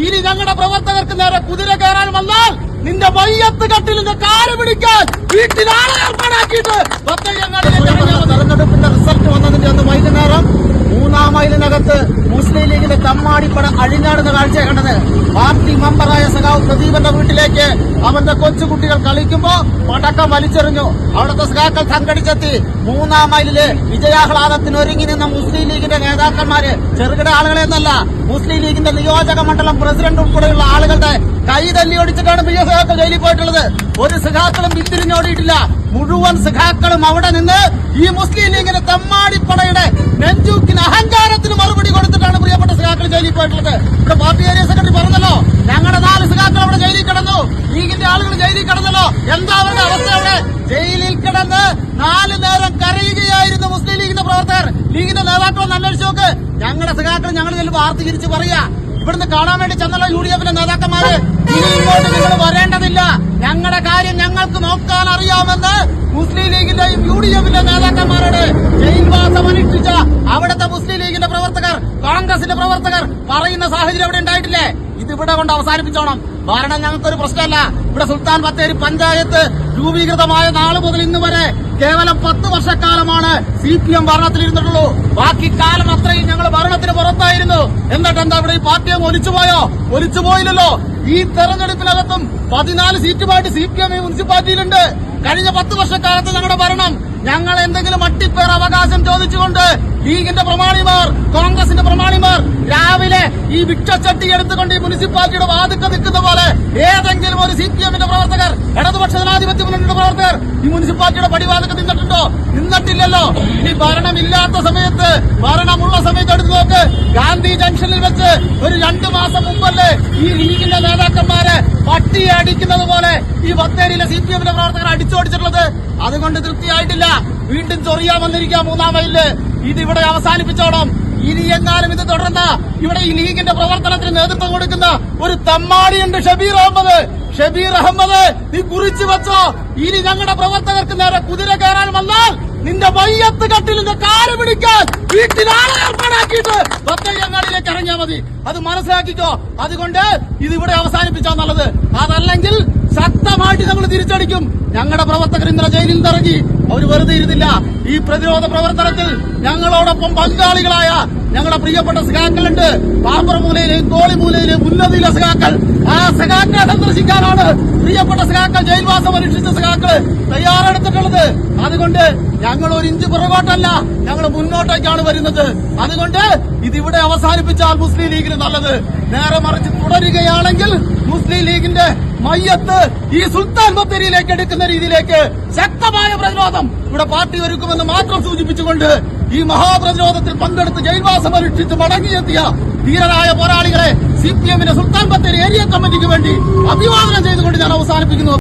ഇനി ഞങ്ങളുടെ പ്രവർത്തകർക്ക് നേരെ കുതിര കയറാൻ വന്നാൽ നിന്റെ മയ്യത്ത് നിന്ന് കാൽ പിടിക്കാൻ വീട്ടിൽ ആളെ ഏർപ്പാടാക്കിയിട്ട് തെരഞ്ഞെടുപ്പിന്റെ റിസൾട്ട് വന്നതിന്റെ അന്ന് വൈകുന്നേരം മൂന്നാം മൈലിനകത്ത് മുസ്ലിം ലീഗിന്റെ തമ്മാടിപ്പട അഴിഞ്ഞാടുന്ന കാഴ്ച കണ്ടത്. പാർട്ടി മെമ്പറായ സഖാവ് പ്രദീപന്റെ വീട്ടിലേക്ക് അവന്റെ കൊച്ചുകുട്ടികൾ കളിക്കുമ്പോ പടക്കം വലിച്ചെറിഞ്ഞു. അവിടുത്തെ സഖാക്കൾ സംഘടിച്ചെത്തി. മൂന്നാം മൈലിൽ വിജയാഹ്ലാദത്തിന് ഒരുങ്ങി നിന്ന മുസ്ലിം ലീഗിന്റെ നേതാക്കന്മാര് ചെറുകിട ആളുകളെ എന്നല്ല മുസ്ലിം ലീഗിന്റെ നിയോജക മണ്ഡലം പ്രസിഡന്റ് ഉൾപ്പെടെയുള്ള ആളുകളുടെ കൈ തല്ലിയൊടിച്ചിട്ടാണ് ബി സഖാക്കൾ ജയിലിൽ പോയിട്ടുള്ളത്. ഒരു സഖാക്കളും പിന്തിരിഞ്ഞോടിയിട്ടില്ല മുഴുവൻ സഖാക്കളും അവിടെ നിന്ന് ഈ മുസ്ലിം ലീഗിന്റെ തമ്മാടിപ്പടയുടെ നെഞ്ചൂക്കിന് അഹങ്കാരത്തിന് മറുപടി കൊടുത്തിട്ടാണ് പ്രിയപ്പെട്ട സഖാക്കൾ ജയിലിൽ പോയിട്ടുള്ളത്. ഇവിടെ പാർട്ടി ഏരിയ സെക്രട്ടറി പറഞ്ഞല്ലോ ഞങ്ങളുടെ നാല് സഖാക്കൾ അവിടെ ജയിലിൽ കിടന്നു ലീഗിന്റെ ആളുകൾ ജയിലിൽ കിടന്നല്ലോ എന്താ അവരുടെ അവസ്ഥ അവിടെ ജയിലിൽ കിടന്ന് നാല് നേരം കരയുകയായിരുന്നു മുസ്ലിം ലീഗിന്റെ ലീഗിന്റെ നേതാക്കളൊന്ന് അന്വേഷിച്ച് നോക്ക് ഞങ്ങളുടെ സഖാക്കൾ ഞങ്ങൾ ചെല്ലുമ്പോൾ ആർത്തി തിരിച്ച് പറയാ ഇവിടുന്ന് കാണാൻ വേണ്ടി ചെന്നല്ലോ യു ഡി എഫിന്റെ നേതാക്കന്മാര് നിങ്ങൾ വരേണ്ടതില്ല. ഞങ്ങളുടെ കാര്യം ഞങ്ങൾക്ക് നോക്കാൻ അറിയാമെന്ന് മുസ്ലിം ലീഗിന്റെയും യു ഡി എഫിന്റെ നേതാക്കന്മാരോട് ജയിൽവാസം അനുഷ്ഠിച്ച അവിടുത്തെ മുസ്ലിം ലീഗിന്റെ പ്രവർത്തകർ കോൺഗ്രസിന്റെ പ്രവർത്തകർ പറയുന്ന സാഹചര്യം അവിടെ ഉണ്ടായിട്ടില്ലേ? ഇത് ഇവിടെ കൊണ്ട് അവസാനിപ്പിച്ചോണം. ഭരണം ഞങ്ങൾക്കൊരു പ്രശ്നമല്ല. ഇവിടെ സുൽത്താൻ ബത്തേരി പഞ്ചായത്ത് രൂപീകൃതമായ നാൾ മുതൽ ഇന്ന് വരെ കേവലം പത്ത് വർഷക്കാലമാണ് സി പി എം ഭരണത്തിലിരുന്നിട്ടുള്ളൂ. ബാക്കി കാലം അത്രയും ഞങ്ങൾ ഭരണത്തിന് പുറത്തായിരുന്നു. എന്നിട്ട് എന്താ ഇവിടെ ഈ പാർട്ടിയെ ഒലിച്ചുപോയോ ഒലിച്ചുപോയില്ലല്ലോ ഈ തെരഞ്ഞെടുപ്പിനകത്തും പതിനാല് സീറ്റുമായിട്ട് സി പി എം ഈ മുനിസിപ്പാലിറ്റിയിലുണ്ട്. കഴിഞ്ഞ പത്ത് വർഷക്കാലത്ത് ഞങ്ങളുടെ ഭരണം ഞങ്ങൾ എന്തെങ്കിലും അട്ടിപ്പേർ അവകാശം ചോദിച്ചുകൊണ്ട് ലീഗിന്റെ പ്രമാണിമാർ കോൺഗ്രസിന്റെ രാവിലെ ഈ വിക്ഷച്ചട്ടി എടുത്തുകൊണ്ട് ഈ മുനിസിപ്പാലിറ്റിയുടെ വാതിക്ക നിൽക്കുന്ന പോലെ ഏതെങ്കിലും ഒരു സി പി എമ്മിന്റെ പ്രവർത്തകർ ഇടതുപക്ഷ ജനാധിപത്യ മുന്നണിയുടെ പ്രവർത്തകർ ഈ മുനിസിപ്പാലിറ്റിയുടെ പടിവാതിക്ക നിന്നിട്ടുണ്ടോ? നിന്നിട്ടില്ലല്ലോ. ഇനി ഭരണമില്ലാത്ത സമയത്ത് ഭരണമുള്ള സമയത്ത് എടുത്തു നോക്ക്. ഗാന്ധി ജംഗ്ഷനിൽ വെച്ച് ഒരു രണ്ടു മാസം മുമ്പല്ലേ ഈ ലീഗിന്റെ നേതാക്കന്മാരെ പട്ടി അടിക്കുന്നത് പോലെ ഈ ബത്തേരിയിലെ സി പി എമ്മിന്റെ പ്രവർത്തകർ അടിച്ചോടിച്ചിട്ടുള്ളത്? അതുകൊണ്ട് തൃപ്തിയായിട്ടില്ല. വീണ്ടും ചൊറിയാൻ വന്നിരിക്കാം മൂന്നാം മൈലിൽ ഇതിവിടെ അവസാനിപ്പിച്ചോണം. ഇനി എങ്ങാനും ഇത് തുടർന്ന ഇവിടെ ഈ ലീഗിന്റെ പ്രവർത്തനത്തിന് നേതൃത്വം കൊടുക്കുന്ന ഒരു തമ്മാടിയുണ്ട് ഷബീർ അഹമ്മദ്. ഷബീർ അഹമ്മദ് നീ കുറിച്ചു വെച്ചോ. ഇനി ഞങ്ങളുടെ പ്രവർത്തകർക്ക് നേരെ കുതിര കയറാൻ വന്നാൽ നിന്റെ വയ്യത്ത് കട്ടിൽ നിന്റെ കാൽ പിടിക്കാൻ വീട്ടിൽ ആളെ ഏർപ്പാടാക്കിയിട്ട് പത്തയ്യങ്ങാടിലേക്ക് ഇറങ്ങിയാൽ മതി. അത് മനസ്സിലാക്കിക്കോ. അതുകൊണ്ട് ഇത് ഇവിടെ അവസാനിപ്പിച്ചാൽ നല്ലത്. അതല്ലെങ്കിൽ തിരിച്ചടിക്കും ഞങ്ങളുടെ പ്രവർത്തകർ ഇന്നലെ ജയിലിൽ നിറങ്ങി അവർ വെറുതെ ഇരുന്നില്ല. ഈ പ്രതിരോധ പ്രവർത്തനത്തിൽ ഞങ്ങളോടൊപ്പം പങ്കാളികളായ ഞങ്ങളുടെ പ്രിയപ്പെട്ട സഖാക്കളുണ്ട്. പാപ്പറമൂലയിലെയും കോളിമൂലയിലെയും ഉന്നതിയിലെ സഖാക്കൾ. ആ സഖാക്കളെ സന്ദർശിക്കാനാണ് പ്രിയപ്പെട്ട സഖാക്കൾ ജയിൽവാസം അനുഷ്ഠിച്ച സഖാക്കൾ തയ്യാറെടുത്തിട്ടുള്ളത്. അതുകൊണ്ട് ഞങ്ങൾ ഒരു ഇഞ്ച് പുറകോട്ടല്ല ഞങ്ങൾ മുന്നോട്ടേക്കാണ് വരുന്നത്. അതുകൊണ്ട് ഇതിവിടെ അവസാനിപ്പിച്ചാൽ മുസ്ലിം ലീഗിന് നല്ലത്. നേരെ മറിച്ച് തുടരുകയാണെങ്കിൽ മുസ്ലിം ലീഗിന്റെ മയ്യത്ത് ഈ സുൽത്താൻ ബത്തേരിയിലേക്ക് എടുക്കുന്ന രീതിയിലേക്ക് ശക്തമായ പ്രതിരോധം ഇവിടെ പാർട്ടി ഒരുക്കുമെന്ന് മാത്രം സൂചിപ്പിച്ചുകൊണ്ട് ഈ മഹാപ്രതിരോധത്തിൽ പങ്കെടുത്ത് ജയിൽവാസം അനുഷ്ഠിച്ച് മടങ്ങിയെത്തിയ ധീരരായ പോരാളികളെ സി പി എമ്മിന്റെ സുൽത്താൻ ബത്തേരി ഏരിയ കമ്മിറ്റിക്ക് വേണ്ടി അഭിവാദനം ചെയ്തുകൊണ്ട് ഞാൻ അവസാനിപ്പിക്കുന്നു.